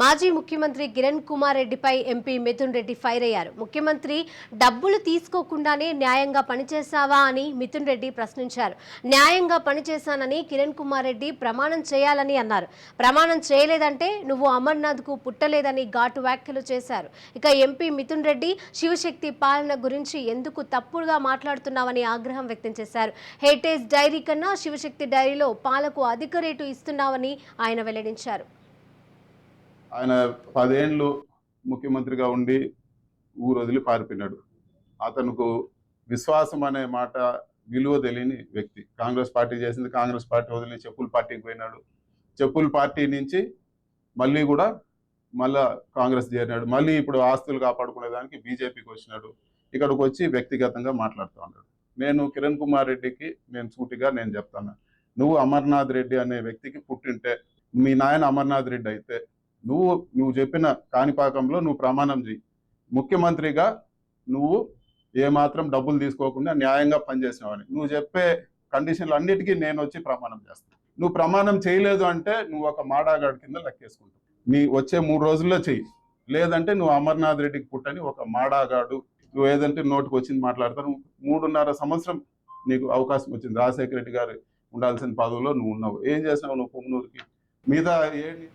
మాజీ ముఖ్యమంత్రి కిరణ్ కుమార్ రెడ్డిపై ఎంపీ మిథున్ రెడ్డి ఫైర్ అయ్యారు. ముఖ్యమంత్రి డబ్బులు తీసుకోకుండానే న్యాయంగా పనిచేశావా? అని మిథున్ రెడ్డి ప్రశ్నించారు. న్యాయంగా పనిచేశానని కిరణ్ కుమార్ రెడ్డి ప్రమాణం చేయాలని అన్నారు. ప్రమాణం చేయలేదంటే నువ్వు అమర్నాథ్కు పుట్టలేదని ఘాటు వ్యాఖ్యలు చేశారు. ఇక ఎంపీ మిథున్ రెడ్డి శివశక్తి పాలన గురించి ఎందుకు తప్పుడుగా మాట్లాడుతున్నావని ఆగ్రహం వ్యక్తం చేశారు. హెరిటేజ్ డైరీ కన్నా శివశక్తి డైరీలో పాలకు అధిక రేటు ఇస్తున్నావని ఆయన వెల్లడించారు. ఆయన పదేండ్లు ముఖ్యమంత్రిగా ఉండి ఊరు వదిలి పారిపోయినాడు. అతనుకు విశ్వాసం అనే మాట విలువ తెలియని వ్యక్తి. కాంగ్రెస్ పార్టీ చేసింది కాంగ్రెస్ పార్టీ వదిలి చెప్పుల పార్టీకి పోయినాడు. చెప్పుల పార్టీ నుంచి మళ్ళీ కూడా మళ్ళా కాంగ్రెస్ చేరినాడు. మళ్ళీ ఇప్పుడు ఆస్తులు కాపాడుకునే దానికి బీజేపీకి వచ్చినాడు. ఇక్కడికి వచ్చి వ్యక్తిగతంగా మాట్లాడుతూ ఉన్నాడు. నేను కిరణ్ కుమార్ రెడ్డికి నేను సూటిగా నేను చెప్తాను. నువ్వు అమర్నాథ్ రెడ్డి అనే వ్యక్తికి పుట్టింటే మీ నాయన అమర్నాథ్ రెడ్డి అయితే నువ్వు నువ్వు చెప్పిన కాణిపాకంలో నువ్వు ప్రమాణం చేయి ముఖ్యమంత్రిగా నువ్వు ఏమాత్రం డబ్బులు తీసుకోకుండా న్యాయంగా పనిచేసినావని నువ్వు చెప్పే కండిషన్లు అన్నిటికీ నేను వచ్చి ప్రమాణం చేస్తాను నువ్వు ప్రమాణం చేయలేదు అంటే నువ్వు ఒక మాడాగాడి కింద లెక్కేసుకుంటావు. నీ వచ్చే మూడు రోజుల్లో చెయ్యి. లేదంటే నువ్వు అమర్నాథ్ రెడ్డికి పుట్టని ఒక మాడాగాడు. నువ్వు ఏదంటే నోటికి వచ్చింది మాట్లాడతాను మూడున్నర సంవత్సరం నీకు అవకాశం వచ్చింది. రాజశేఖర రెడ్డి గారు ఉండాల్సిన పదవిలో నువ్వు ఉన్నావు. ఏం చేసినావు నువ్వు పొమ్మనూరుకి మిగతా ఏంటి